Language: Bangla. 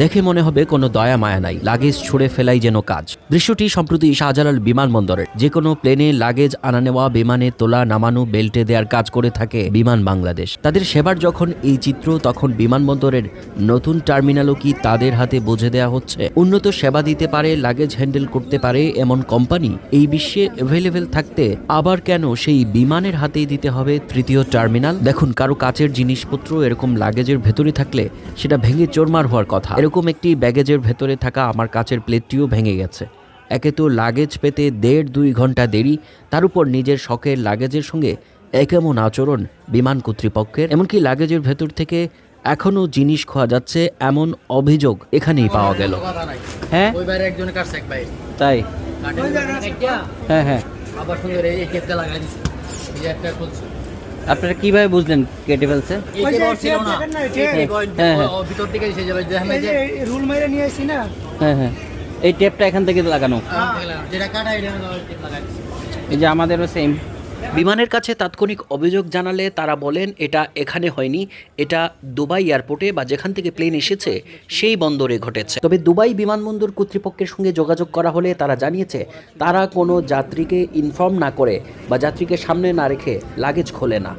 দেখে মনে হবে কোনো দয়া, মায়া নাই। লাগেজ ছুঁড়ে ফেলাই যেন কাজ। দৃশ্যটি সম্প্রতি শাহজালাল বিমানবন্দরের। যে কোনো প্লেনে লাগেজ আনা নেওয়া, বিমানে তোলা, নামানো, বেল্টে দেওয়ার কাজ করে থাকে বিমান বাংলাদেশ। তাদের সেবার যখন এই চিত্র, তখন বিমানবন্দরের নতুন টার্মিনালও কি তাদের হাতে বুঝে দেওয়া হচ্ছে? উন্নত সেবা দিতে পারে, লাগেজ হ্যান্ডেল করতে পারে এমন কোম্পানি? এই বিশ্বে অ্যাভেলেবেল থাকতে আবার কেন সেই বিমানের হাতেই দিতে হবে তৃতীয় টার্মিনাল? দেখুন, কারও কাচের জিনিসপত্র এরকম লাগেজের ভেতরে থাকলে সেটা ভেঙে চোরমার হওয়ার কথা। এরকম একটি ব্যাগেজের ভেতরে থাকা আমার কাচের প্লেটটিও ভেঙে গেছে। একে তো লাগেজ পেতে দেড় দুই ঘণ্টা দেরি তার উপর নিজের শখের লাগেজের সঙ্গে একেমন আচরণ বিমান কর্তৃপক্ষের এমনকি লাগেজের ভেতর থেকে এখনও জিনিস খোয়া যাচ্ছে এমন অভিযোগ এখানেই পাওয়া গেল। হ্যাঁ? তাই? হ্যাঁ হ্যাঁ। আবার সুন্দর এই লাগাই আপনারা কীভাবে বুঝলেন কেটে ফেলছে? হ্যাঁ, হ্যাঁ। এই যে রুল মাইরে নিয়ে আসছি না? হ্যাঁ হ্যাঁ। এই টেপটা এখান থেকে লাগানো। এই যে আমাদেরও সেম বিমানের কাছে তাৎক্ষণিক অভিযোগ জানালে তারা বলেন, এটা এখানে হয়নি, এটা দুবাই এয়ারপোর্টে বা যেখান থেকে প্লেন এসেছে, সেই বন্দরে ঘটেছে। তবে দুবাই বিমানবন্দর কর্তৃপক্ষের সঙ্গে যোগাযোগ করা হলে তারা জানিয়েছে, তারা কোনো যাত্রীকে ইনফর্ম না করে বা যাত্রীকে সামনে না রেখে লাগেজ খোলে না।